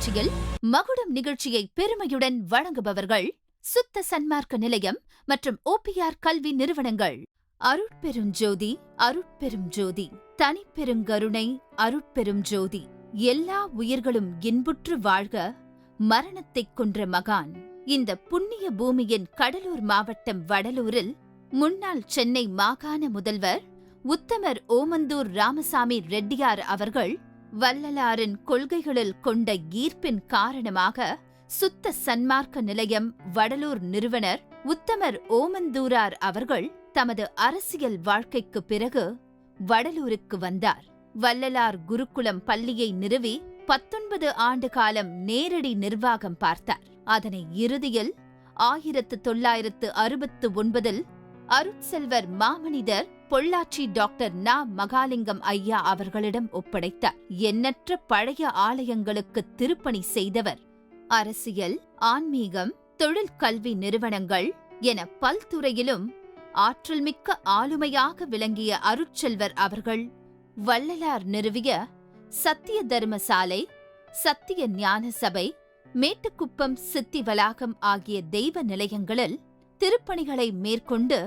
நிகழ்ச்சியில் மகுடம் நிகழ்ச்சியை பெருமையுடன் வழங்குபவர்கள் சுத்த சன்மார்க்க நிலையம் மற்றும் ஓபிஆர் கல்வி நிறுவனங்கள். அருட்பெரும் ஜோதி அருட்பெரும் ஜோதி தனிப்பெருங்கருணை அருட்பெரும் ஜோதி எல்லா உயிர்களும் இன்புற்று வாழ்க மரணத்தைக் கொன்ற மகான். இந்த புண்ணிய பூமியின் கடலூர் மாவட்டம் வடலூரில் முன்னாள் சென்னை மாகாண முதல்வர் உத்தமர் ஓமந்தூர் ராமசாமி ரெட்டியார் அவர்கள் வள்ளலாரின் கொள்கைகளில் கொண்ட ஈர்ப்பின் காரணமாக சுத்த சன்மார்க்க நிலையம் வடலூர் நிறுவனர் உத்தமர் ஓமந்தூரார் அவர்கள் தமது அரசியல் வாழ்க்கைக்கு பிறகு வடலூருக்கு வந்தார். வள்ளலார் குருகுலம் பள்ளியை நிறுவி பத்தொன்பது ஆண்டு காலம் நேரடி நிர்வாகம் பார்த்தார். அதனை இறுதியில் ஆயிரத்து தொள்ளாயிரத்து அறுபத்து ஒன்பதில் அருட்செல்வர் மாமனிதர் பொள்ளாச்சி டாக்டர் நா. மகாலிங்கம் ஐயா அவர்களிடம் ஒப்படைத்தார் எண்ணற்ற பழைய ஆலயங்களுக்கு திருப்பணி செய்தவர். அரசியல் ஆன்மீகம் தொழில் கல்வி நிறுவனங்கள் என பல்துறையிலும் ஆற்றல்மிக்க ஆளுமையாக விளங்கிய அருட்செல்வர் அவர்கள் வள்ளலார் நிறுவிய சத்திய தர்மசாலை சத்திய ஞான சபை மேட்டுக்குப்பம் சித்தி வளாகம் ஆகிய தெய்வ நிலையங்களில் திருப்பணிகளை மேற்கொண்டு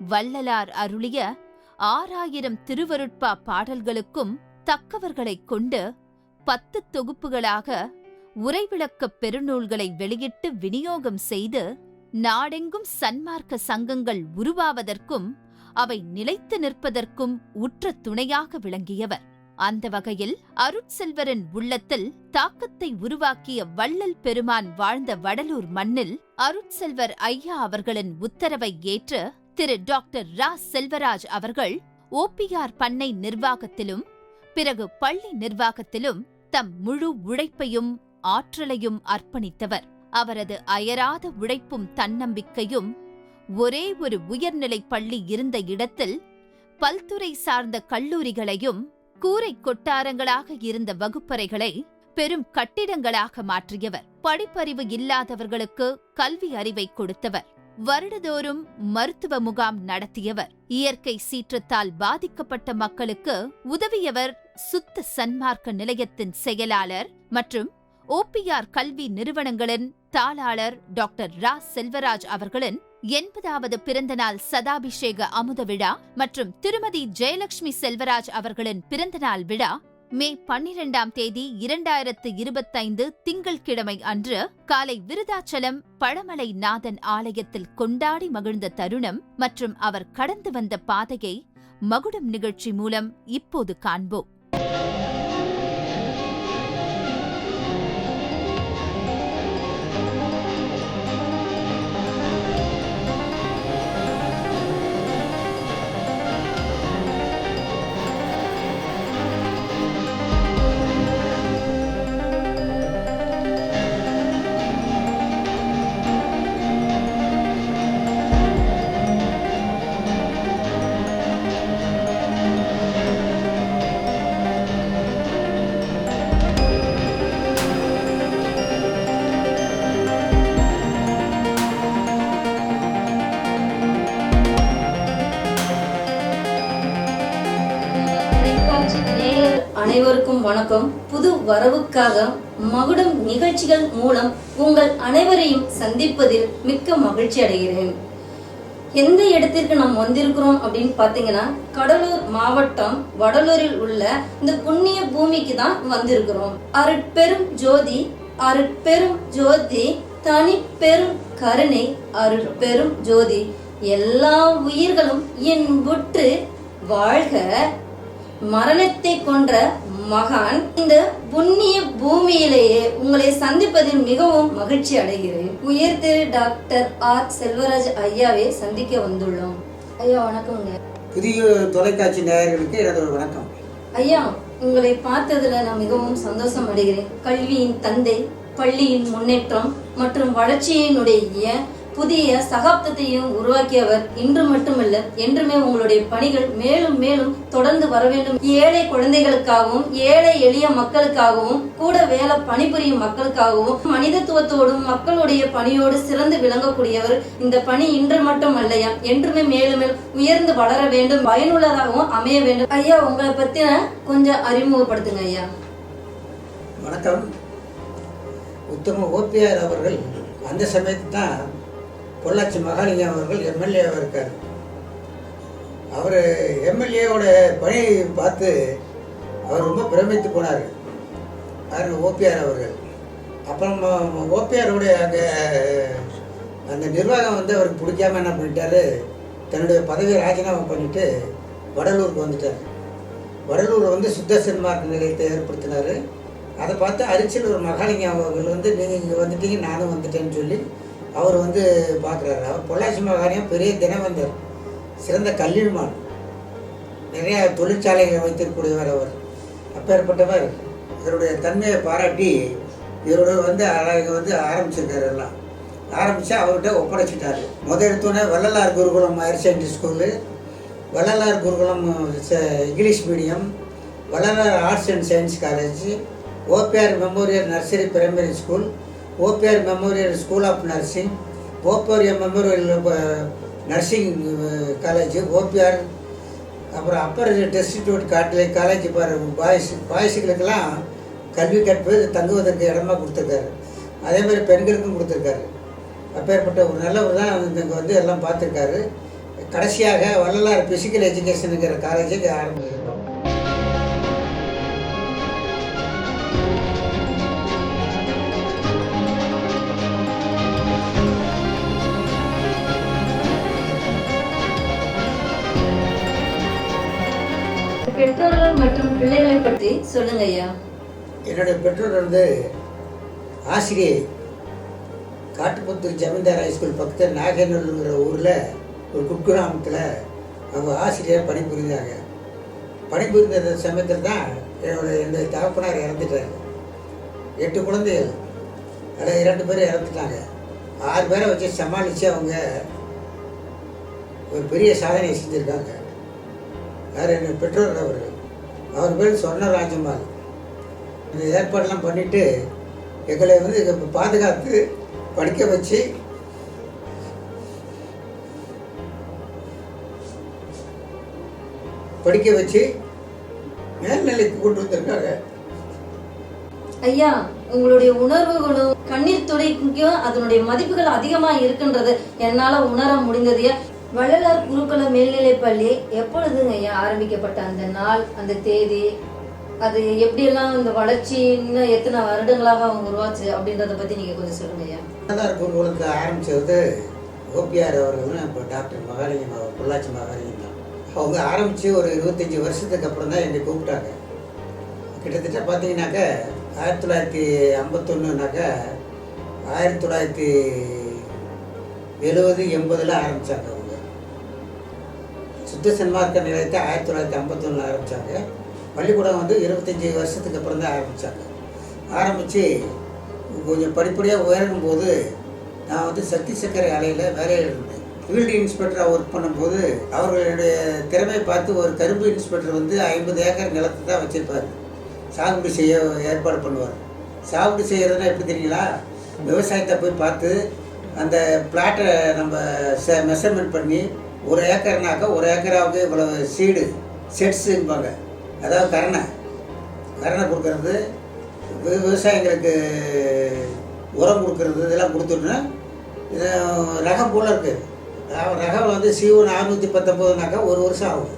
வள்ளலார் அருளிய ஆறாயிரம் திருவருட்பா பாடல்களுக்கும் தக்கவர்களைக் கொண்டு பத்து தொகுப்புகளாக உரைவிளக்கப் பெருநூல்களை வெளியிட்டு விநியோகம் செய்து நாடெங்கும் சன்மார்க்க சங்கங்கள் உருவாவதற்கும் அவை நிலைத்து நிற்பதற்கும் உற்ற துணையாக விளங்கியவர். அந்த வகையில் அருட்செல்வரின் உள்ளத்தில் தாக்கத்தை உருவாக்கிய வள்ளல் பெருமான் வாழ்ந்த வடலூர் மண்ணில் அருட்செல்வர் ஐயா அவர்களின் உத்தரவை ஏற்று திரு டாக்டர் ரா செல்வராஜ் அவர்கள் ஓபிஆர் பண்ணை நிர்வாகத்திலும் பிறகு பள்ளி நிர்வாகத்திலும் தம் முழு உழைப்பையும் ஆற்றலையும் அர்ப்பணித்தவர். அவரது அயராத உழைப்பும் தன்னம்பிக்கையும் ஒரே ஒரு உயர்நிலைப் பள்ளி இருந்த இடத்தில் பல்துறை சார்ந்த கல்லூரிகளையும் கூரை கொட்டாரங்களாக இருந்த வகுப்பறைகளை பெரும் கட்டிடங்களாக மாற்றியவர். படிப்பறிவு இல்லாதவர்களுக்கு கல்வி அறிவை கொடுத்தவர். வருடதோறும் மருத்துவ முகாம் நடத்தியவர். இயற்கை சீற்றத்தால் பாதிக்கப்பட்ட மக்களுக்கு உதவியவர் சுத்த சன்மார்க்க நிலையத்தின் செயலாளர் மற்றும் ஓபிஆர் கல்வி நிறுவனங்களின் தாளாளர் டாக்டர் ரா. செல்வராஜ் அவர்களின் எண்பதாவது பிறந்தநாள் சதாபிஷேக அமுத விழா மற்றும் திருமதி ஜெயலட்சுமி செல்வராஜ் அவர்களின் பிறந்தநாள் விழா மே பன்னிரெண்டாம் தேதி இரண்டாயிரத்து இருபத்தைந்து திங்கள்கிழமை அன்று காலை விருதாச்சலம் பழமலை நாதன் ஆலயத்தில் கொண்டாடி மகிழ்ந்த தருணம் மற்றும் அவர் கடந்து வந்த பாதையை மகுடம் நிகழ்ச்சி மூலம் இப்போது காண்போம். வரவுக்காக மகுடம் நிகழ்ச்சிகள் மூலம் உங்கள் அனைவரையும் சந்திப்பதில் மிக்க மகிழ்ச்சி அடைகிறேன். எந்த இடத்திற்கு நாம் வந்திருக்கிறோம் அப்படின்னு பார்த்தீங்கன்னா கடலூர் மாவட்டம் வடலூரில் உள்ள இந்த புண்ணிய பூமிக்கு தான் வந்திருக்கிறோம். அருட்பெரும் ஜோதி அருட்பெரும் ஜோதி தனி பெரும் கருணை அருட்பெரும் ஜோதி எல்லா உயிர்களும் இன்புற்று வாழ்க. மரணத்தை கொன்ற மகான் இந்த புண்ணிய பூமியிலேயே உங்களை சந்திப்பதில் மிகவும் மகிழ்ச்சி அடைகிறேன். உயர் திரு டாக்டர் ஆர். செல்வராஜ் ஐயாவை சந்திக்க வந்துள்ளோம். ஐயா வணக்கம்ங்க. புதிய தொலைக்காட்சி நேயர்களுக்கு எனது ஒரு வணக்கம். ஐயா உங்களை பார்த்ததுல நான் மிகவும் சந்தோஷம் அடைகிறேன். கல்வியின் தந்தை பள்ளியின் முன்னேற்றம் மற்றும் வளர்ச்சியினுடைய புதிய சகாப்தத்தையும் உருவாக்கியவர் இன்று மட்டுமல்ல என்றுமே உங்களுடைய பணிகள் மேலும் மேலும் தொடர்ந்து வர வேண்டும். ஏழை குழந்தைகளுக்காகவும் ஏழை எளிய மக்களுக்காகவும் கூட வேலை பணிபுரியும் மக்களுக்காகவும் மனிதத்துவத்தோடும் மக்களுடைய பணியோடு சிறந்து விளங்கக்கூடியவர் இந்த பணி இன்று மட்டும் அல்லையா என்றுமே மேலும் உயர்ந்து வளர வேண்டும் பயனுள்ளதாகவும் அமைய வேண்டும். ஐயா உங்களை பத்தின கொஞ்சம் அறிமுகப்படுத்துங்க ஐயா. வணக்கம். உத்தம ஓபிஆர் அவர்கள் அந்த சமயத்து தான் பொள்ளாச்சி மகாலிங்கம் அவர்கள் எம்எல்ஏவாக இருக்கார். அவர் எம்எல்ஏவோட பணியை பார்த்து அவர் ரொம்ப பிரமித்து போனார். யார்? ஓபிஆர் அவர்கள். அப்புறம் ஓபிஆருடைய அங்கே அந்த நிர்வாகம் வந்து அவருக்கு பிடிக்காம என்ன பண்ணிட்டாரு? தன்னுடைய பதவியை ராஜினாமா பண்ணிட்டு வடலூருக்கு வந்துட்டார். வடலூர் வந்து சுத்த சென்மார்க் நிலையத்தை ஏற்படுத்தினார். அதை பார்த்து அரிச்சலூர் மகாலிங்கம் அவர்கள் வந்து நீங்கள் இங்கே வந்துட்டீங்க நானும் வந்துட்டேன்னு சொல்லி அவர் வந்து பார்க்குறாரு அவர் பொள்ளாச்சி மகாலிங்கம் பெரிய தினவந்தர் சிறந்த கல்விமான் நிறைய தொழிற்சாலைகளை வைத்திருக்கக்கூடியவர் அவர். அப்பேற்பட்டவர். இவருடைய தன்மையை பாராட்டி இவரோட வந்து அழகு வந்து ஆரம்பிச்சிருக்காரு எல்லாம். ஆரம்பித்து அவர்கிட்ட ஒப்படைச்சிட்டாரு. முதல் எடுத்தோடனே வள்ளலார் குருகுலம் higher secondary school Vallalar Gurukulam ச- English medium Vallalar arts and science college OPR memorial nursery primary school OPR memorial school of nursing OPR memorial nursing college OPR அப்புறம் அப்பர் டெஸ்டிடியூட் காட்டிலே காலேஜ் பாரு பாய்ஸ் பாய்ஸுகளுக்கெல்லாம் கல்வி கற்பது தங்குவதற்கு இடமா கொடுத்துருக்காரு. அதே மாதிரி பெண்களுக்கும் கொடுத்துருக்காரு. அப்பேற்பட்ட ஒரு நல்லவர் தான் இங்கே வந்து எல்லாம் பார்த்துருக்காரு. கடைசியாக வள்ளலார் ஃபிசிக்கல் எஜுகேஷனுங்கிற காலேஜுக்கு இங்கே பெற்றோர்கள் மற்றும் பிள்ளைகளை பற்றி சொல்லுங்க ஐயா. என்னுடைய பெற்றோர் வந்து ஆசிரியை காட்டுப்புத்தூர் ஜமீன்தார் ஹைஸ்கூல் பக்கத்தில் நாகநல்லூங்கிற ஊரில் ஒரு குக்கிராமத்தில் அவங்க ஆசிரியர் பணிபுரிந்தாங்க. பணிபுரிந்த சமயத்தில் தான் என்னோட என்னுடைய தகப்பனார் இறந்துட்டாங்க எட்டு குழந்தைகள். அதில் இரண்டு பேரும் இறந்துட்டாங்க. ஆறு பேரை வச்சு சமாளித்து அவங்க ஒரு பெரிய சாதனை செஞ்சுருக்காங்க. யார் எங்கள் பெற்றோர் அவர்கள். அவர் பேர் சொன்ன ராஜமால் இந்த ஏற்பாடெல்லாம் பண்ணிட்டு எங்களை வந்து இங்க பாதுகாத்து படிக்க வச்சு படிக்க வச்சு மேல்நிலைக்கு கொண்டு வந்திருக்காங்க. ஐயா உங்களுடைய உணர்வுகளும் கண்ணீர் துடைக்கும் அதனுடைய மதிப்புகள் அதிகமா இருக்குன்றது. என்னால உணர முடிந்தது வள்ளலார் குருகுல மேல்நிலைப் பள்ளி எப்பொழுதுங்க ஐயா ஆரம்பிக்கப்பட்ட அந்த நாள் அந்த தேதி? அது எப்படியெல்லாம் இந்த வளர்ச்சி இன்னும் எத்தனை வருடங்களாக அவங்க உருவாச்சு அப்படின்றத பத்தி நீங்க கொஞ்சம் சொல்லுங்க ஐயா. வள்ளலார் குருகுலத்தை ஆரம்பித்தது ஓபிஆர் அவர்களும் இப்போ டாக்டர் மகாலிங்கம் அவர் பொள்ளாச்சி மகாலிங்கம் தான். அவங்க ஆரம்பித்து ஒரு இருபத்தஞ்சி வருஷத்துக்கு அப்புறம் தான் என்னை கூப்பிட்டாங்க. கிட்டத்தட்ட பார்த்தீங்கன்னாக்க ஆயிரத்தி தொள்ளாயிரத்தி ஐம்பத்தொன்னுனாக்க ஆயிரத்தி தொள்ளாயிரத்தி எழுபது எண்பதில் ஆரம்பித்தாங்க சுத்த சன்மார்க்க நிலையத்தை ஆயிரத்தி தொள்ளாயிரத்தி ஐம்பத்தொன்னில் ஆரம்பித்தாங்க பள்ளிக்கூடம் வந்து இருபத்தஞ்சி வருஷத்துக்கு அப்புறம் தான் ஆரம்பித்தாங்க ஆரம்பித்து கொஞ்சம் படிப்படியாக உயரும் போது நான் வந்து சக்தி சக்கரை ஆலையில் வேலையில் இருந்தேன். ஃபீல்டு இன்ஸ்பெக்டராக ஒர்க் பண்ணும்போது அவர்களுடைய திறமை பார்த்து ஒரு கரும்பு இன்ஸ்பெக்டர் வந்து ஐம்பது ஏக்கர் நிலத்தை தான் வச்சுருப்பார். சாகுபடி செய்ய ஏற்பாடு பண்ணுவார். சாகுபடி செய்கிறதுனா எப்படி தெரியுங்களா? விவசாயத்தை போய் பார்த்து அந்த பிளாட்டை நம்ம மெஷர்மெண்ட் பண்ணி ஒரு ஏக்கர்னாக்கா ஒரு ஏக்கராவுக்கு இவ்வளவு சீடு செட்ஸும்பாங்க அதாவது கரணை. கரணை கொடுக்கறது விவசாயிகளுக்கு விவசாயிங்களுக்கு உரம் கொடுக்கறது இதெல்லாம் கொடுத்துட்டோன்னா இது ரகம் போல் இருக்குது ரகம் வந்து சிஓ நானூற்றி பத்தொம்போதுனாக்கா ஒரு வருஷம் ஆகும்.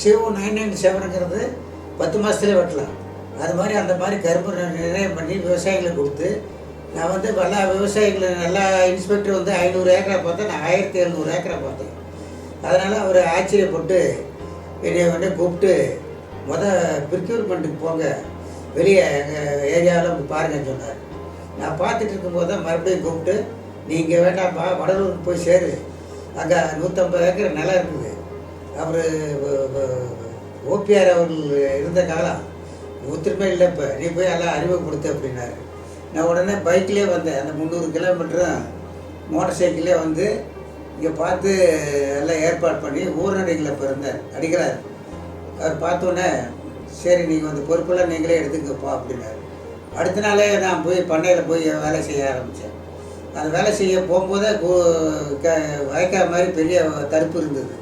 சிஓ நைன் நைன் செவனுங்கிறது பத்து மாதத்துலேயே வெட்டலாம். அது மாதிரி அந்த மாதிரி கரும்பு நிர்ணயம் பண்ணி விவசாயிகளுக்கு கொடுத்து நான் வந்து நல்லா விவசாயிகளை நல்லா இன்ஸ்பெக்டர் வந்து ஐநூறு ஏக்கரை பார்த்தேன் நான் ஆயிரத்தி எழுநூறு ஏக்கரை பார்த்தேன். அதனால் அவர் ஆச்சரியப்பட்டு என்னை வந்து கூப்பிட்டு மொதல் ப்ரிக்யூர்மெண்ட்டுக்கு போங்க. வெளியே எங்கள் ஏரியாவில் பாருங்கன்னு சொன்னார். நான் பார்த்துட்டு இருக்கும்போது தான் மறுபடியும் கூப்பிட்டு நீங்கள் வேண்டாம்ப்பா வடலூருக்கு போய் சேரு. அங்கே நூற்றம்பது ஏக்கர் நிலம் இருக்குது. அவர் ஓபிஆர் அவர்கள் இருந்த காலம். ஒத்துருமே இல்லை இப்போ. நீ போய் எல்லாம் அறிமுகப்படுத்து அப்படின்னாரு. நான் உடனே பைக்லேயே வந்தேன். அந்த முந்நூறு கிலோமீட்டரும் மோட்டார் சைக்கிளே வந்து இங்கே பார்த்து எல்லாம் ஏற்பாடு பண்ணி ஊர்நடைகளை பிறந்தார். அடிக்கிறார். அவர் பார்த்தோன்னே சரி நீங்கள் வந்து பொறுப்பெல்லாம் நீங்களே எடுத்துக்கப்பா அப்படின்னாரு. அடுத்த நாளே நான் போய் பண்ணையில் போய் வேலை செய்ய ஆரம்பித்தேன் அந்த வேலை செய்ய போகும்போதே கு- க- மாதிரி பெரிய தடுப்பு இருந்தது.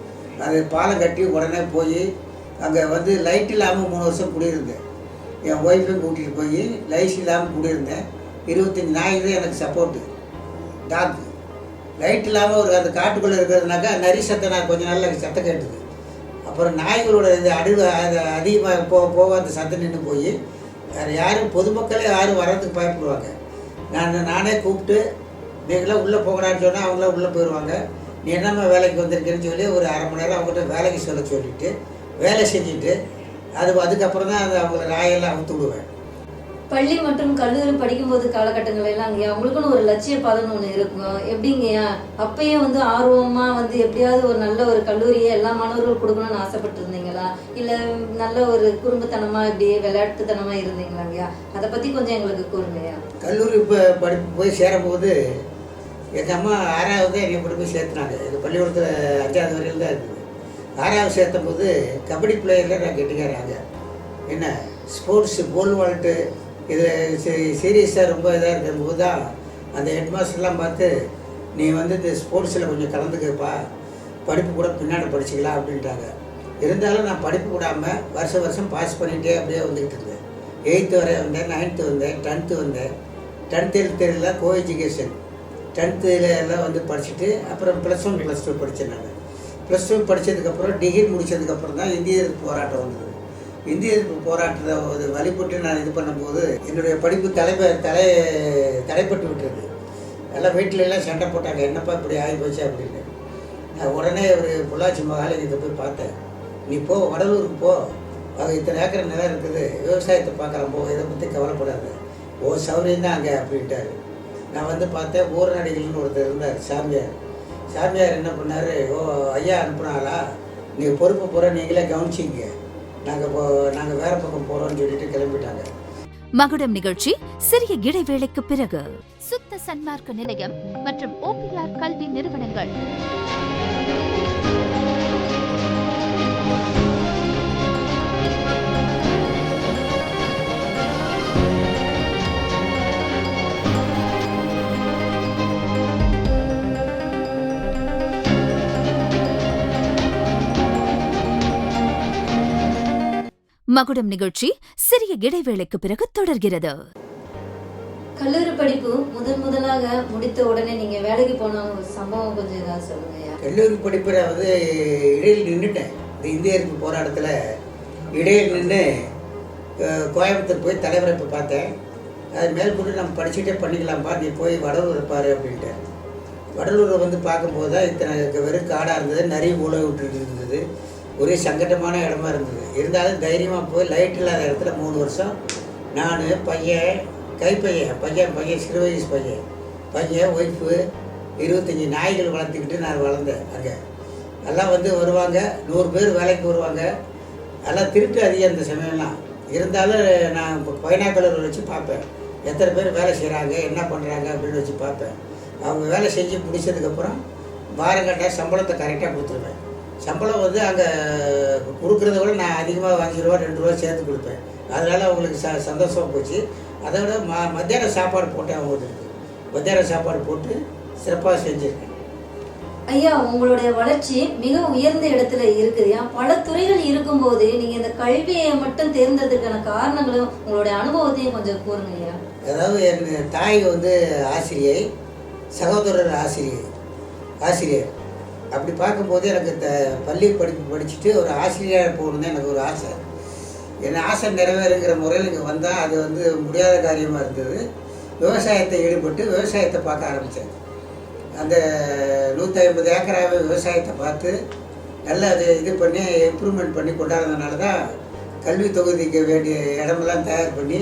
அது பாலம் கட்டி உடனே போய் அங்கே வந்து லைட் இல்லாமல் மூணு வருஷம் குடியிருந்தேன். என் ஒய்ஃபையும் கூட்டிகிட்டு போய் லைட் இல்லாமல் குடியிருந்தேன். இருபத்தஞ்சி நாய்க்கு தான் எனக்கு சப்போர்ட்டு டாக் லைட் இல்லாமல் ஒரு அந்த காட்டுக்குள்ளே இருக்கிறதுனாக்கா நரி சத்தம் நான் கொஞ்சம் நாளில் சத்தம் கேட்டுது. அப்புறம் நாய்களோட இது அடு அது அதிகமாக போக போக அந்த சத்தம் நின்று போய் வேறு யாரும் பொதுமக்களே யாரும் வர்றதுக்கு பயப்படுவாங்க. நான் நானே கூப்பிட்டு நீங்களாம் உள்ளே போகலான்னு சொன்னால் அவங்களாம் உள்ளே போயிடுவாங்க நீ என்னம்மா வேலைக்கு வந்திருக்கேன்னு சொல்லி ஒரு அரை மணி நேரம் அவங்ககிட்ட வேலைக்கு சொல்ல சொல்லிட்டு வேலை செஞ்சுட்டு அது அதுக்கப்புறம் தான் அது அவங்கள ராயெல்லாம் அவுத்து விடுவேன். பள்ளி மற்றும் கல்லூரி படிக்கும்போது காலகட்டங்கள் எல்லாம் அங்கேயா உங்களுக்குன்னு ஒரு லட்சிய பாதம்னு ஒன்று இருக்கும். எப்படிங்கய்யா? அப்பயே வந்து ஆர்வமா வந்து எப்படியாவது ஒரு நல்ல ஒரு கல்லூரியை எல்லா மாணவர்களுக்கும் கொடுக்கணும்னு ஆசைப்பட்டு இருந்தீங்களா இல்ல நல்ல ஒரு குறும்புத்தனமா இப்படியே விளையாட்டுத்தனமா இருந்தீங்களாங்கய்யா அதை பத்தி கொஞ்சம் எங்களுக்கு கூறுங்கய்யா. கல்லூரி இப்போ படிப்பு போய் சேரும்போது எங்கள் அம்மா ஆறாவது என்னை கொண்டு போய் சேர்த்துனாங்க. எங்கள் பள்ளிக்கூடத்தில் அஞ்சாவது வரையில் தான் இருக்குது. ஆறாவது சேர்த்தபோது போது கபடி பிளேயரில் நான் கெட்டிக்காராங்க என்ன? ஸ்போர்ட்ஸு போல் வால்ட்டு இது சீரியஸாக ரொம்ப இதாக இருக்கும்போது தான் அந்த ஹெட்மாஸ்டர்லாம் பார்த்து நீ வந்து இந்த ஸ்போர்ட்ஸில் கொஞ்சம் கலந்துக்கப்பா. படிப்பு கூட பின்னாடி படிச்சுக்கலாம் அப்படின்ட்டாங்க. இருந்தாலும் நான் படிப்பு விடாமல் வருஷம் வருஷம் பாஸ் பண்ணிகிட்டே அப்படியே வந்துக்கிட்டு இருந்தேன். எயித்து வரை வந்தேன் நைன்த்து வந்தேன் டென்த்து வந்தேன். டென்த்து எழுத்துல கோ எஜுகேஷன் டென்த்தில் எல்லாம் வந்து படிச்சுட்டு அப்புறம் ப்ளஸ் ஒன் ப்ளஸ் டூ படித்தேன் நான். ப்ளஸ் டூ படித்ததுக்கப்புறம் டிகிரி முடித்ததுக்கப்புறம் தான் இந்திய போராட்டம் வந்தது. இந்திய எதிர்ப்பு போராட்டத்தை ஒரு வழிபட்டு நான் இது பண்ணும்போது என்னுடைய படிப்பு தலைமை தலை தடைப்பட்டு விட்டது. எல்லாம் வீட்டில எல்லாம் சண்டை போட்டாங்க. என்னப்பா இப்படி ஆகி போச்சு அப்படின்னு. நான் உடனே ஒரு பொள்ளாச்சி இதை போய் பார்த்தேன். நீ போ வடலூருக்கு போ. அது இத்தனை ஏக்கர் நிலம் இருக்குது. விவசாயத்தை பார்க்கலாம் போ. இதை பற்றி கவலைப்படாது. ஓ சௌரியம் தான் அங்கே அப்படின்ட்டார். நான் வந்து பார்த்தேன் ஊரநடிகள்னு ஒருத்தர் இருந்தார் சாமியார். சாமியார் என்ன பண்ணார்? ஓ ஐயா அனுப்புனாலா நீங்கள் பொறுப்பு போகிற நீங்களே கவனிச்சிங்க. நாங்கள் போ நாங்கள் வேறு பக்கம் போகிறோம்னு சொல்லிட்டு கிளம்பிட்டாங்க. மகுடம் நிகழ்ச்சி சிறிய இடைவேளைக்கு பிறகு. சுத்த சன்மார்க்க நிலையம் மற்றும் ஓபிஆர் கல்வி நிறுவனங்கள். மகுடம் நிகழ்ச்சி சிறிய இடைவேளைக்கு பிறகு தொடர்கிறது. கல்லூரி படிப்பு முதன் முதலாக முடித்த உடனே நீங்க வேலைக்கு போன சம்பவம் கொஞ்சம் ஏதாவது சொல்லுங்கய்யா. கல்லூரி படிப்பில் வந்து இடையில் நின்றுட்டேன் இந்த இந்திய எதிர்ப்பு போராட்டத்தில் இடையில் நின்று கோயம்புத்தூர் போய் தலைவரை போய் பார்த்தேன். அது மேற்கொண்டு நம்ம படிச்சுட்டே பண்ணிக்கலாம்ப்பா நீ போய் வடலூர் இருப்பார் அப்படின்ட்டு. வடலூரை வந்து பார்க்கும்போது தான் இத்தனை வெறும் காடாக இருந்தது நிறைய உழவு விட்டுட்டு இருந்தது. ஒரே சங்கடமான இடமா இருந்தது. இருந்தாலும் தைரியமாக போய் லைட் இல்லாத இடத்துல மூணு வருஷம் நான் பையன் கைப்பையன் பையன் பையன் சிறு வயசு பையன் பையன் ஒய்ஃபு இருபத்தஞ்சி நாய்கள் வளர்த்துக்கிட்டு நான் வளர்ந்தேன் அங்கே. எல்லாம் வந்து வருவாங்க நூறு பேர் வேலைக்கு வருவாங்க. எல்லாம் திருட்டு அதிகம் அந்த சமயம்லாம். இருந்தாலும் நான் இப்போ பைனாக்குலர் வச்சு பார்ப்பேன். எத்தனை பேர் வேலை செய்கிறாங்க என்ன பண்ணுறாங்க அப்படின்னு வச்சு பார்ப்பேன். அவங்க வேலை செஞ்சு முடிச்சதுக்கப்புறம் வாரங்கட்டா சம்பளத்தை கரெக்டாக கொடுத்துருவேன். சம்பளம் வந்து அங்கே கொடுக்குறத விட நான் அதிகமாக அஞ்சு ரூபா ரெண்டு ரூபா சேர்த்து கொடுப்பேன். அதனால் அவங்களுக்கு ச சந்தோஷமாக போச்சு. அதை விட ம மத்தியான சாப்பாடு போட்டேன் அவங்களுக்கு. மத்தியான சாப்பாடு போட்டு சிறப்பாக செஞ்சுருக்கேன். ஐயா உங்களுடைய வளர்ச்சி மிக உயர்ந்த இடத்துல இருக்குதுயா பல துறைகள் இருக்கும்போது நீங்க இந்த கல்வியை மட்டும் தேர்ந்ததுக்கான காரணங்களும் உங்களுடைய அனுபவத்தையும் கொஞ்சம் கூறுங்க ஐயா. அதாவது என் தாய் வந்து ஆசிரியை சகோதரர் ஆசிரியை ஆசிரியர். அப்படி பார்க்கும்போது எனக்கு இந்த பள்ளி படிப்பு படிச்சுட்டு ஒரு ஆசிரியராக போகணுன்னு எனக்கு ஒரு ஆசை. என் ஆசை நிறைவேறுங்கிற முறையில் இங்கே வந்தால் அது வந்து முடியாத காரியமாக இருந்தது. விவசாயத்தை ஈடுபட்டு விவசாயத்தை பார்க்க ஆரம்பித்தேன். அந்த நூற்றி ஐம்பது ஏக்கராகவே விவசாயத்தை பார்த்து நல்லா அதை இது பண்ணி இம்ப்ரூவ்மெண்ட் பண்ணி கொண்டாடுறதுனால தான் கல்வி தொகுதிக்கு வேண்டிய இடமெல்லாம் தயார் பண்ணி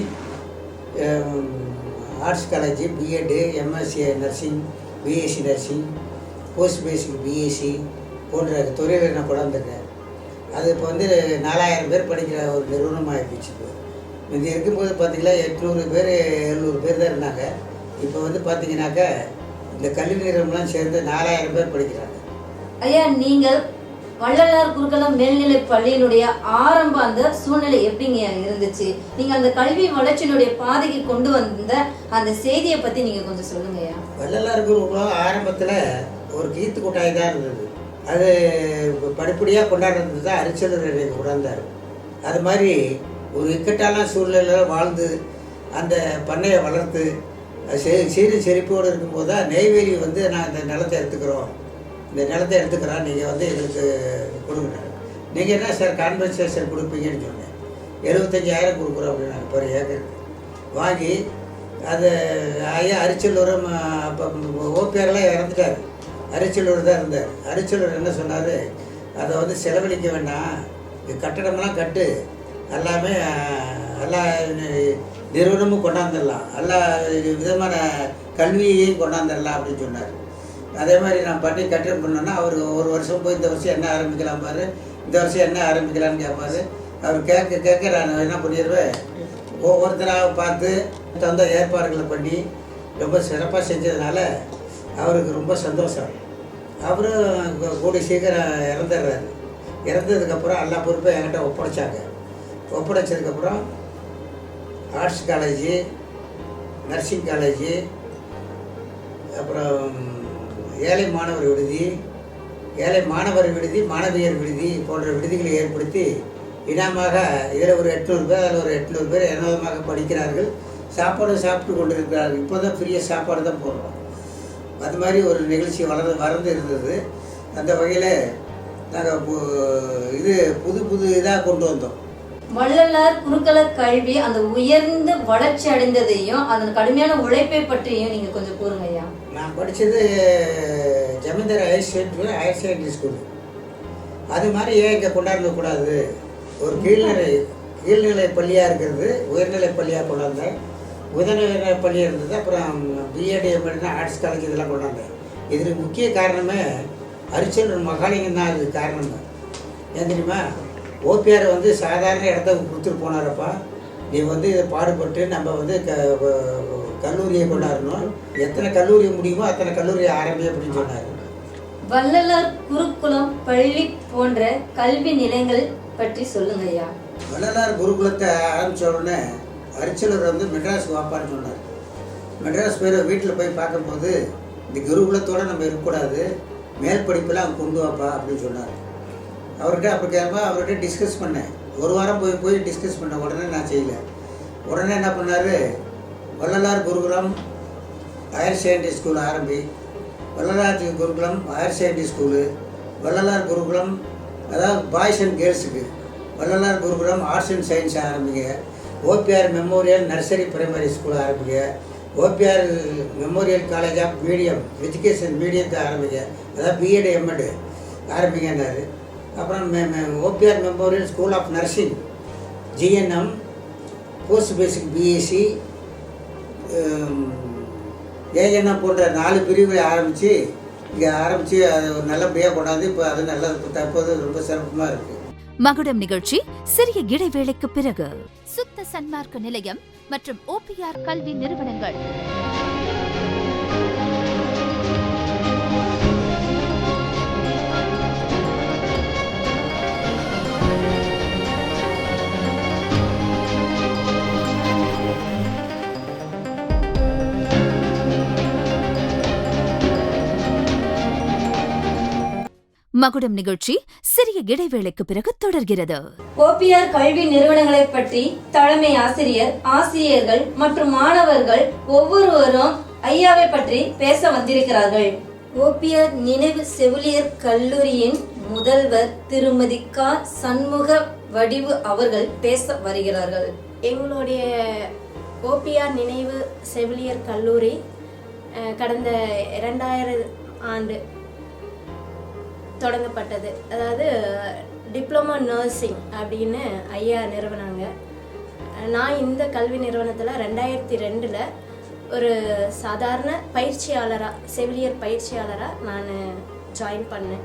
arts college BEd MSc nursing BSc nursing post basic BSc போன்ற துறையில் நான் கொண்டாந்துருக்கேன். அது இப்போ வந்து நாலாயிரம் பேர் படிக்கிற ஒரு நிறுவனமாக இருந்துச்சு இப்போ. இது இருக்கும்போது பார்த்தீங்கன்னா எட்நூறு பேர் எழுநூறு பேர் தான் இருந்தாங்க. இப்போ வந்து பார்த்தீங்கன்னாக்கா இந்த கல்வி நிறுவனம்லாம் சேர்ந்து நாலாயிரம் பேர் படிக்கிறாங்க. ஐயா நீங்கள் வள்ளலார் குருகுலம் மேல்நிலை பள்ளியினுடைய ஆரம்ப அந்த சூழ்நிலை எப்படிங்க இருந்துச்சு? நீங்க அந்த கல்வி வளர்ச்சியினுடைய பாதைக்கு கொண்டு வந்த அந்த செய்தியை பத்தி நீங்க கொஞ்சம் சொல்லுங்க ஐயா. வள்ளலார் குருகுலம் ஆரம்பத்தில் ஒரு கீத்து கொட்டாய் தான் இருந்தது அது படிப்படியாக கொண்டாடுறது தான் அரிச்சலர் உணர்ந்தார் அது மாதிரி ஒரு இக்கட்டான சூழ்நிலையில் வாழ்ந்து அந்த பண்ணையை வளர்த்து அது சீரு செழிப்போடு இருக்கும்போது தான் நெய்வேலி வந்து நான் இந்த நிலத்தை எடுத்துக்கிறோம் இந்த நிலத்தை எடுத்துக்கிறோம் நீங்கள் வந்து எங்களுக்கு கொடுங்க நீங்கள் என்ன சார் கான்பன்சேஷன் கொடுப்பீங்கன்னு சொன்னேன் எழுபத்தஞ்சாயிரம் கொடுக்குறோம் அப்படின்னு பர் ஏக்கருக்கு வாங்கி அது ஐயா அரிச்சலூரம் அப்போ ஓபிஆர்லாம் இறந்துட்டார் அரிச்சலூர் தான் இருந்தார். அரிச்சலூர் என்ன சொன்னார்? அதை வந்து செலவழிக்க வேண்டாம். கட்டடமெல்லாம் கட்டு. எல்லாமே எல்லா நிறுவனமும் கொண்டாந்துடலாம். எல்லா விதமான கல்வியையும் கொண்டாந்துடலாம் அப்படின்னு சொன்னார். அதே மாதிரி நான் பண்ணி கட்டிடம் பண்ணோன்னா அவர் ஒரு வருஷம் போய் இந்த வருஷம் என்ன ஆரம்பிக்கலாம் பாரு. இந்த வருஷம் என்ன ஆரம்பிக்கலாம்னு கேட்பாரு. அவர் கேட்க கேட்க நான் என்ன பண்ணிடுவேன்? ஒவ்வொருத்தராக பார்த்து தந்த ஏற்பாடுகளை பண்ணி ரொம்ப சிறப்பாக செஞ்சதுனால அவருக்கு ரொம்ப சந்தோஷம். அவரும் கூடி சீக்கிரம் இறந்துடுறாரு. இறந்ததுக்கப்புறம் எல்லா பொறுப்பையும் என்கிட்ட ஒப்படைச்சாங்க. ஒப்படைச்சதுக்கப்புறம் ஆர்ட்ஸ் காலேஜு நர்சிங் காலேஜு அப்புறம் ஏழை மாணவர் விடுதி ஏழை மாணவர் விடுதி மாணவியர் விடுதி போன்ற விடுதிகளை ஏற்படுத்தி இனமாக இதில் ஒரு எட்நூறு பேர் அதில் ஒரு எட்நூறு பேர் இனமாக படிக்கிறார்கள். சாப்பாடு சாப்பிட்டு கொண்டு இருக்கிறார்கள் இப்போ தான் ஃப்ரீயாக சாப்பாடு தான் போடுறோம். அது மாதிரி ஒரு நிகழ்ச்சி வளர்ந்து வளர்ந்து இருந்தது. அந்த வகையில் நாங்கள் இது புது புது இதாக கொண்டு வந்தோம். வள்ளலார் குருக்கள கல்வி அந்த உயர்ந்து வளர்ச்சி அடைந்ததையும் அதன் கடுமையான உழைப்பை பற்றியும் நீங்க கொஞ்சம் கூறுங்க ஐயா நான் படித்தது Zamindar higher secondary higher secondary school அது மாதிரி ஏன் இங்கே கொண்டாட கூடாது? ஒரு கீழ்நிலை கீழ்நிலை பள்ளியாக இருக்கிறது உயர்நிலை பள்ளியாக கொண்டாந்தேன் உயர்நிலை பள்ளி இருந்தது அப்புறம் பிஎட் எம்எட்னா ஆர்ட்ஸ் காலேஜ் இதெல்லாம் கொண்டாந்தேன். இதுக்கு முக்கிய காரணமே அரிச்சலூர் மகாலிங்கம் தான் அதுக்கு காரணம். ஏன் தெரியுமா? ஓபிஆர் வந்து சாதாரண இடத்த கொடுத்துட்டு போனாரப்பா. நீ வந்து இதை பாடுபட்டு நம்ம வந்து க கல்லூரியை கொண்டாடணும். எத்தனை கல்லூரி முடியுமோ அத்தனை கல்லூரியை ஆரம்பி அப்படின்னு சொன்னார். வள்ளலார் குருகுலம் பள்ளி போன்ற கல்வி நிலையங்கள் பற்றி சொல்லுங்க ஐயா. வள்ளலார் குருகுலத்தை ஆரம்பிச்ச உடனே அரிச்சலூர் வந்து மெட்ராஸ் வாப்பான்னு சொன்னார். மெட்ராஸ் போய் வீட்டில் போய் பார்க்கும்போது இந்த குருகுலத்தோடு நம்ம இருக்கக்கூடாது மேல் படிப்பெல்லாம் கொண்டு வாப்பா அப்படின்னு சொன்னார். அவர்கிட்ட அப்படி கேட்பா அவர்கிட்ட டிஸ்கஸ் பண்ணேன். ஒரு வாரம் போய் போய் டிஸ்கஸ் பண்ண உடனே நான் செய்யல. உடனே என்ன பண்ணார்? வள்ளலார் குருகுலம் ஹையர் செகண்டரி ஸ்கூல் ஆரம்பி. வள்ளலார் குருகுலம் ஹையர் செகண்டரி ஸ்கூலு வள்ளலார் குருகுலம் அதாவது boys and கேர்ள்ஸுக்கு Vallalar Gurukulam arts and science ஆரம்பிங்க. OPR memorial nursery primary school ஆரம்பிங்க. OPR memorial college of medium education மீடியத்தை ஆரம்பிங்க. அதாவது பிஎட் எம்எட் ஆரம்பிங்கன்னாரு. அப்புறம் OPR memorial school of nursing GNM post basic BSc ANM போன்ற நாலு பிரிவுகளை ஆரம்பித்து இங்கே ஆரம்பித்து அது நல்லபடியாக கொண்டாந்து இப்போ அது நல்லது தற்போது ரொம்ப சிறப்பமாக இருக்குது மகுடம் நிகழ்ச்சி சிறிய இடைவேளைக்கு பிறகு. சுத்த சன்மார்க்க நிலையம் மற்றும் ஓபிஆர் கல்வி நிறுவனங்கள். மகுடம் நிகழ்ச்சி சிறிய இடைவேளைக்கு பிறகு தொடர்கிறது. ஓபிஆர் கல்வி நிறுவனங்களை பற்றி தலைமை ஆசிரியர் ஆசிரியர்கள் மற்றும் மாணவர்கள் ஒவ்வொருவரும் ஐயாவை பற்றி பேச வந்திருக்கிறார்கள். ஓபிஆர் நினைவு செவிலியர் கல்லூரியின் முதல்வர் திருமதி க. சண்முக வடிவு அவர்கள் பேச வருகிறார்கள். எங்களுடைய ஓபிஆர் நினைவு செவிலியர் கல்லூரி கடந்த இரண்டாயிரம் ஆண்டு தொடங்கப்பட்டது. அதாவது டிப்ளமா நர்சிங் அப்படின்னு ஐயா நிறுவனாங்க. நான் இந்த கல்வி நிறுவனத்தில் ரெண்டாயிரத்தி ரெண்டில் ஒரு சாதாரண பயிற்சியாளராக செவிலியர் பயிற்சியாளராக நான் ஜாயின் பண்ணேன்.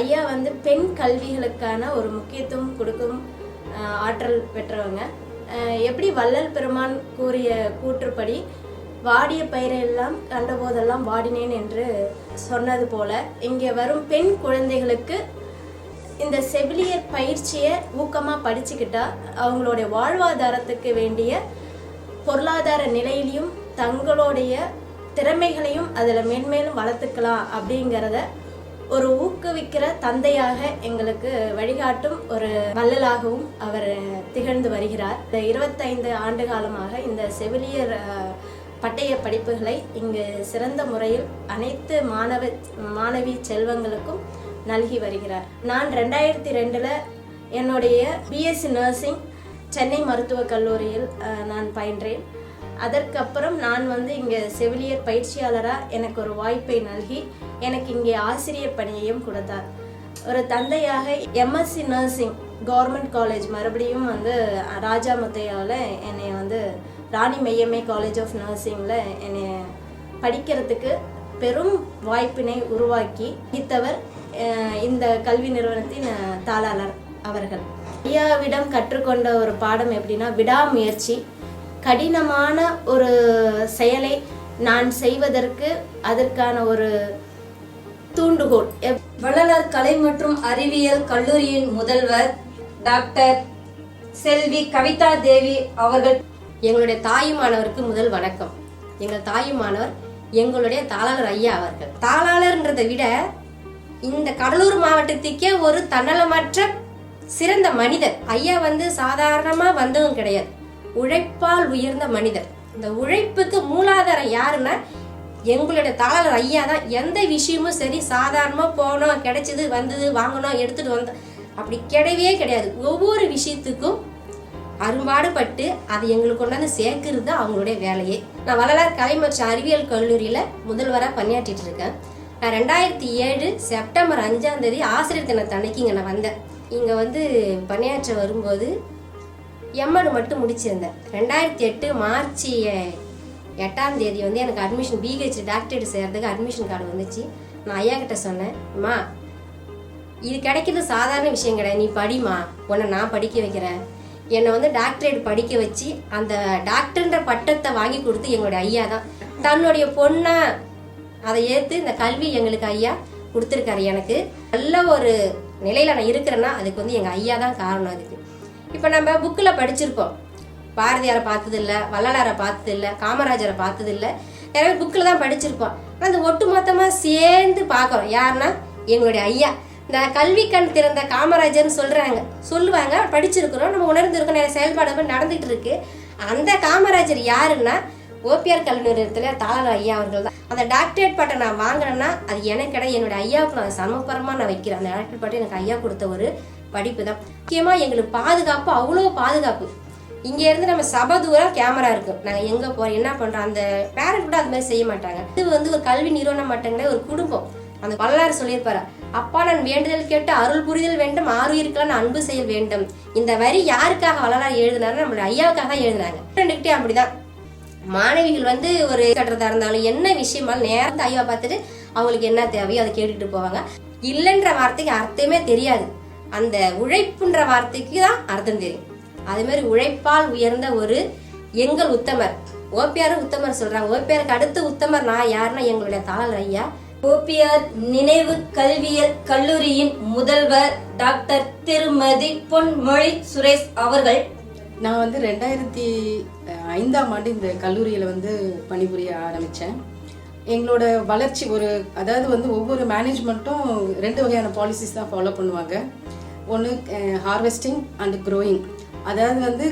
ஐயா வந்து பெண் கல்விகளுக்கான ஒரு முக்கியத்துவம் கொடுக்கும் ஆற்றல் பெற்றவங்க. எப்படி வள்ளல் பெருமான் கூறிய கூற்றுப்படி வாடிய பயிரை எல்லாம் கண்டபோதெல்லாம் வாடினேன் என்று சொன்னது போல இங்கே வரும் பெண் குழந்தைகளுக்கு இந்த செவிலியர் பயிற்சியை ஊக்கமாக படிச்சுக்கிட்டா அவங்களுடைய வாழ்வாதாரத்துக்கு வேண்டிய பொருளாதார நிலையிலையும் தங்களுடைய திறமைகளையும் அதில் மேன்மேலும் வளர்த்துக்கலாம் அப்படிங்கிறத ஒரு ஊக்குவிக்கிற தந்தையாக எங்களுக்கு வழிகாட்டும் ஒரு வள்ளலாகவும் அவர் திகழ்ந்து வருகிறார். இந்த இருபத்தைந்து ஆண்டு காலமாக இந்த செவிலியர் பட்டய படிப்புகளை இங்கு சிறந்த முறையில் அனைத்து மாணவ மாணவி செல்வங்களுக்கும் நல்கி வருகிறார். நான் ரெண்டாயிரத்தி ரெண்டில் என்னுடைய பிஎஸ்சி நர்சிங் சென்னை மருத்துவக் கல்லூரியில் நான் பயின்றேன். அதற்கப்புறம் நான் வந்து இங்கே செவிலியர் பயிற்சியாளராக எனக்கு ஒரு வாய்ப்பை நல்கி எனக்கு இங்கே ஆசிரியர் பணியையும் கொடுத்தார். ஒரு தந்தையாக எம்எஸ்சி நர்சிங் கவர்மெண்ட் காலேஜ் மறுபடியும் வந்து ராஜா முத்தையாவில் என்னை வந்து ராணி மெய்யம்மை காலேஜ் ஆஃப் நர்சிங்கில் என்னை படிக்கிறதுக்கு பெரும் வாய்ப்பினை உருவாக்கி இத்தவர் இந்த கல்வி நிறுவனத்தின் தாளாளர் அவர்கள். ஐயாவிடம் கற்றுக்கொண்ட ஒரு பாடம் எப்படின்னா விடாமுயற்சி. கடினமான ஒரு செயலை நான் செய்வதற்கு அதற்கான ஒரு தூண்டுகோல் எப்- வள்ளலார் கலை மற்றும் அறிவியல் கல்லூரியின் முதல்வர் டாக்டர் செல்வி கவிதா தேவி அவர்கள் எங்களுடைய தாயுமானவருக்கு முதல் வணக்கம். எங்கள் தாயுமானவர் எங்களுடைய தாளாளர் ஐயா அவர்கள். தாளாளர்ன்றதை விட இந்த கடலூர் மாவட்டத்துக்கே ஒரு தன்னலமற்ற சிறந்த மனிதர். ஐயா வந்து சாதாரணமாக வந்தவங்க கிடையாது. உழைப்பால் உயர்ந்த மனிதர். இந்த உழைப்புக்கு மூலாதாரம் யாருன்னா எங்களுடைய தாளாளர் ஐயா தான். எந்த விஷயமும் சரி சாதாரணமாக போனோம் கிடைச்சது வந்தது வாங்கணும் எடுத்துட்டு வந்தோம். அப்படி கிடையவே கிடையாது. ஒவ்வொரு விஷயத்துக்கும் அரும்பாடுபட்டு அதை எங்களுக்கு கொண்டாந்து சேர்க்கறது தான் அவங்களுடைய வேலையே. நான் வள்ளலார் கலை மற்றும் அறிவியல் கல்லூரியில் முதல்வராக பணியாற்றிட்டு இருக்கேன். நான் ரெண்டாயிரத்தி ஏழு செப்டம்பர் அஞ்சாம் தேதி ஆசிரியர் தினத்தன்னைக்கு இங்கே நான் வந்தேன். இங்கே வந்து பணியாற்ற வரும்போது எம்எடு மட்டும் முடிச்சிருந்தேன். ரெண்டாயிரத்தி எட்டு மார்ச் எட்டாம் தேதி வந்து எனக்கு அட்மிஷன் பிஹெச் டாக்டரேட் செய்கிறதுக்கு அட்மிஷன் கார்டு வந்துச்சு. நான் ஐயா கிட்ட சொன்னேன் அம்மா இது கிடைக்கிறது சாதாரண விஷயம் கிடையாது. நீ படிமா உன்னை நான் படிக்க வைக்கிறேன். என்னை வந்து டாக்டரேட் படிக்க வச்சு அந்த டாக்டர்ன்ற பட்டத்தை வாங்கி கொடுத்து எங்களுடைய ஐயா தான். தன்னுடைய பொண்ணை அதை ஏற்று இந்த கல்வி எங்களுக்கு ஐயா கொடுத்துருக்காரு எனக்கு. நல்ல ஒரு நிலையில் நான் இருக்கிறேன்னா அதுக்கு வந்து எங்கள் ஐயா தான் காரணம் அதுக்கு. இப்போ நம்ம புக்கில் படிச்சிருப்போம் பாரதியாரை பார்த்ததில்ல வள்ளலாரை பார்த்தது காமராஜரை பார்த்ததில்ல. யாராவது புக்கில் தான் படிச்சிருப்போம் ஆனால் அந்த ஒட்டு மொத்தமாக சேர்ந்து பார்க்குறோம். யாருன்னா எங்களுடைய ஐயா. இந்த கல்வி கண் திறந்த காமராஜர்னு சொல்றாங்க. சொல்லுவாங்க படிச்சிருக்கிறோம் நம்ம உணர்ந்திருக்கோம் நிறைய செயல்பாடுகள் நடந்துட்டு இருக்கு அந்த காமராஜர் யாருன்னா ஓபிஆர் கல்வி நிறுவனத்தில் தாளர் ஐயா அவர்கள் தான். அந்த டாக்டரேட் பாட்டை நான் வாங்கினேன்னா அது எனக்கு கிடையாது. என்னுடைய ஐயாவுக்கு நான் சமப்பரமாக நான் வைக்கிறேன். அந்த டாக்டரேட் பட்டம் எனக்கு ஐயா கொடுத்த ஒரு படிப்பு தான். முக்கியமாக எங்களுக்கு பாதுகாப்பு அவ்வளோ பாதுகாப்பு. இங்கே இருந்து நம்ம சப தூரம் கேமரா இருக்கும் நாங்கள் எங்கே போகிறோம் என்ன பண்ணுறோம் அந்த பேரண்ட் கூட அது மாதிரி செய்ய மாட்டாங்க. இது வந்து ஒரு கல்வி நிறுவனம் மட்டும் ஒரு குடும்பம். அந்த வரலாறு சொல்லியிருப்பாரு. அப்பா நான் வேண்டுதல் கேட்டு அருள் புரிதல் வேண்டும் ஆறுயிருக்கலாம் அன்பு செய்ய வேண்டும். இந்த வரி யாருக்காக வரலாறு எழுதினாரு நம்மளுடைய ஐயாவுக்காக தான் எழுதினாங்க ரெண்டுகிட்டே அப்படிதான். மாணவிகள் வந்து ஒரு கட்டுறதா இருந்தாலும் என்ன விஷயமா நேரத்தை ஐயா பார்த்துட்டு அவங்களுக்கு என்ன தேவையோ அதை கேட்டுட்டு போவாங்க. இல்லைன்ற வார்த்தைக்கு அர்த்தமே தெரியாது. அந்த உழைப்புன்ற வார்த்தைக்கு தான் அர்த்தம் தெரியும். அதே மாதிரி உழைப்பால் உயர்ந்த ஒரு எங்கள் உத்தமர். ஓபிஆர் உத்தமர் சொல்றாங்க. ஓபிஆருக்கு அடுத்த உத்தமர் நான் யாருன்னா எங்களுடைய தாளர் ஐயா. ஓபிஆர் நினைவு கல்வியல் கல்லூரியின் முதல்வர் டாக்டர் திருமதி பொன்மொழி சுரேஷ் அவர்கள். நான் வந்து ரெண்டாயிரத்தி ஐந்தாம் ஆண்டு இந்த கல்லூரியில் வந்து பணிபுரிய ஆரம்பித்தேன் எங்களோட வளர்ச்சி ஒரு அதாவது வந்து ஒவ்வொரு மேனேஜ்மெண்ட்டும் ரெண்டு வகையான பாலிசிஸ் தான் ஃபாலோ பண்ணுவாங்க. ஒன்று ஹார்வெஸ்டிங் அண்ட் க்ரோயிங் அதாவது வந்து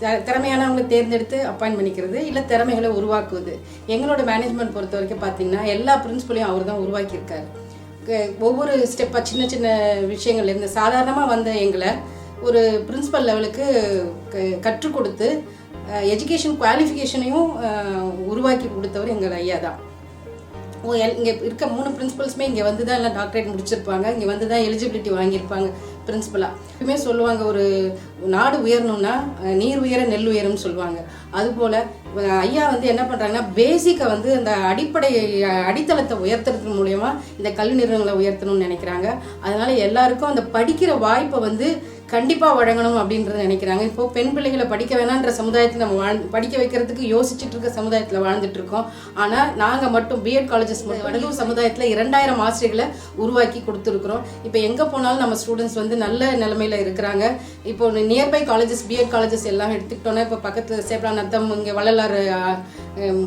த- திறமையானவங்களை தேர்ந்தெடுத்து அப்பாயின் பண்ணிக்கிறது இல்லை திறமைகளை உருவாக்குவது. எங்களோட மேனேஜ்மெண்ட் பொறுத்த வரைக்கும் பார்த்தீங்கன்னா எல்லா பிரின்சிபலையும் அவர் தான் உருவாக்கியிருக்காரு. க- ஒவ்வொரு ஸ்டெப்பாக சின்ன சின்ன விஷயங்கள்லேருந்து சாதாரணமாக வந்த எங்களை ஒரு பிரின்சிபல் லெவலுக்கு க- கற்றுக் கொடுத்து எஜுகேஷன் குவாலிஃபிகேஷனையும் உருவாக்கி கொடுத்தவர் எங்கள் ஐயா தான். ஓ எல் இங்கே இருக்க மூணு பிரின்சிபல்ஸுமே இங்கே வந்து தான் எல்லாம் டாக்டரேட் முடிச்சிருப்பாங்க இங்கே வந்து தான் எலிஜிபிலிட்டி வாங்கியிருப்பாங்க. பிரின்சிபலாக எப்பவுமே சொல்லுவாங்க ஒரு நாடு உயரணும்னா நீர் உயர நெல் உயரும்னு சொல்லுவாங்க. அதுபோல் ஐயா வந்து என்ன பண்ணுறாங்கன்னா பேசிக்கை வந்து அந்த அடிப்படை அடித்தளத்தை உயர்த்துறது மூலயமா இந்த கல்வி நிறுவனங்களை உயர்த்தணும்னு நினைக்கிறாங்க. அதனால எல்லாருக்கும் அந்த படிக்கிற வாய்ப்பை வந்து கண்டிப்பாக வழங்கணும் அப்படின்றத நினைக்கிறாங்க. இப்போ பெண் பிள்ளைகளை படிக்க வேணான்ற சமுதாயத்தில் நம்ம வாழ் படிக்க வைக்கிறதுக்கு யோசிச்சுட்டு இருக்க சமுதாயத்தில் வாழ்ந்துட்டு இருக்கோம். ஆனால் நாங்கள் மட்டும் பிஎட் காலேஜஸ் மட்டும் வடலூர் சமுதாயத்தில் இரண்டாயிரம் ஆசிரியர்களை உருவாக்கி கொடுத்துருக்குறோம். இப்போ எங்கே போனாலும் நம்ம ஸ்டூடெண்ட்ஸ் வந்து நல்ல நிலைமையில இருக்கிறாங்க. இப்போ நியர்பை காலேஜஸ் பிஎட் காலேஜஸ் எல்லாம் எடுத்துக்கிட்டோன்னா இப்போ பக்கத்தில் சேப்ரா நத்தம் இங்கே வள்ளலார்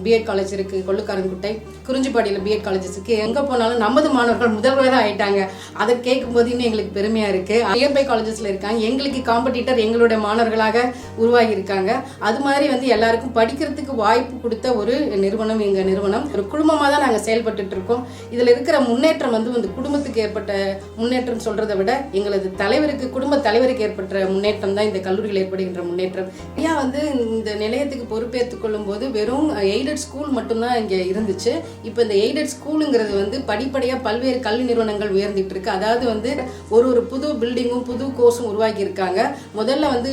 பிஎட் காலேஜ் இருக்கு கொள்ளுக்காரன்குட்டை குறிஞ்சிப்பாடியில் பிஎட் காலேஜஸ் இருக்கு. எங்க போனாலும் நமது மாணவர்கள் முதல்வராக ஆயிட்டாங்க. அதை கேட்கும்போது இன்னும் எங்களுக்கு பெருமையா இருக்கு. நியர்பை காலேஜஸ்ல இருக்காங்க. எங்களுக்கு காம்படிட்டர் எங்களுடைய மாணவர்களாக உருவாகி இருக்காங்க. அது மாதிரி வந்து எல்லாருக்கும் படிக்கிறதுக்கு வாய்ப்பு கொடுத்த ஒரு நிறுவனம் எங்க நிறுவனம். ஒரு குடும்பமா தான் நாங்க செயல்பட்டுட்டு இருக்கோம். இதுல இருக்கிற முன்னேற்றம் வந்து இந்த குடும்பத்துக்கு ஏற்பட்ட முன்னேற்றம் சொல்றதை விட எங்களது தலைவருக்கு குடும்ப தலைவருக்கு ஏற்பட்ட முன்னேற்றம் தான் இந்த கல்லூரியில் ஏற்படுகின்ற முன்னேற்றம். ஏன் வந்து இந்த நிலையத்துக்கு பொறுப்பேற்றுக் கொள்ளும் போது வெறும் எய்டட் ஸ்கூல் மட்டும்தான் இங்கே இருந்துச்சு. இப்போ இந்த எய்டட் ஸ்கூலுங்கிறது வந்து படிப்படியாக பல்வேறு கல்வி நிறுவனங்கள் உயர்ந்துட்டு இருக்கு. அதாவது வந்து ஒரு ஒரு புது பில்டிங்கும் புது கோர்ஸும் உருவாக்கியிருக்காங்க. முதல்ல வந்து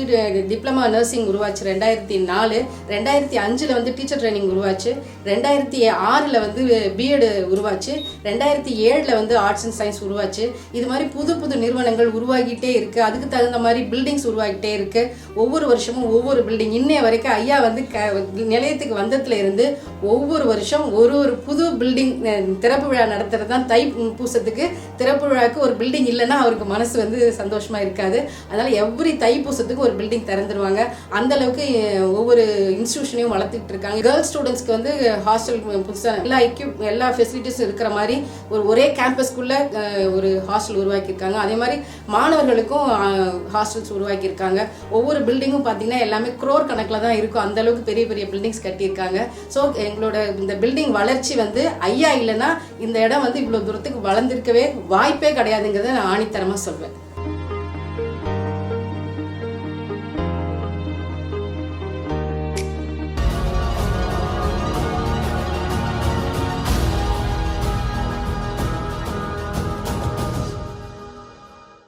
டிப்ளமா நர்சிங் உருவாச்சு ரெண்டாயிரத்தி நாலு. ரெண்டாயிரத்தி அஞ்சில் வந்து டீச்சர் ட்ரைனிங் உருவாச்சு. ரெண்டாயிரத்தி ஆறில் வந்து பிஎட் உருவாச்சு. ரெண்டாயிரத்தி ஏழில் வந்து ஆர்ட்ஸ் அண்ட் சயின்ஸ் உருவாச்சு. இது மாதிரி புது புது நிறுவனங்கள் உருவாகிட்டே இருக்குது அதுக்கு தகுந்த மாதிரி பில்டிங்ஸ் உருவாகிட்டே இருக்குது ஒவ்வொரு வருஷமும் ஒவ்வொரு பில்டிங் இன்னைய வரைக்கும் ஐயா வந்து க- நிலையத்துக்கு வந்ததுல இருந்து ஒவ்வொரு வருஷம் ஒரு ஒரு புது பில்டிங் திறப்பு விழா நடத்துறது தான் தை பூசத்துக்கு திறப்பு விழாவுக்கு ஒரு பில்டிங் இல்லைன்னா அவருக்கு மனசு வந்து சந்தோஷமா இருக்காது. அதனால எவ்ரி தை பூசத்துக்கு ஒரு பில்டிங் திறந்துருவாங்க. அந்த அளவுக்கு ஒவ்வொரு இன்ஸ்டியூஷனையும் வளர்த்துட்டு இருக்காங்க. கேர்ள்ஸ் ஸ்டூடெண்ட்ஸ்க்கு வந்து ஹாஸ்டல் புதுசாக எல்லா எக்யூப் எல்லா ஃபெசிலிட்டிஸும் இருக்கிற மாதிரி ஒரு ஒரே கேம்பஸ்க்குள்ள ஒரு ஹாஸ்டல் உருவாக்கியிருக்காங்க. அதே மாதிரி மாணவர்களுக்கும் ஹாஸ்டல்ஸ் உருவாக்கியிருக்காங்க. ஒவ்வொரு பில்டிங்கும் பார்த்தீங்கன்னா எல்லாமே க்ரோர் கணக்கில் தான் இருக்கும். அந்த அளவுக்கு பெரிய பெரிய பில்டிங்ஸ் கட்டியிருக்காங்க. ஸோ எங்களோட இந்த பில்டிங் வளர்ச்சி வந்து ஐயா இல்லைன்னா இந்த இடம் வந்து இவ்வளோ தூரத்துக்கு வளர்ந்துருக்கவே வாய்ப்பே கிடையாதுங்கிறத நான் ஆணித்தரமாக சொல்வேன்.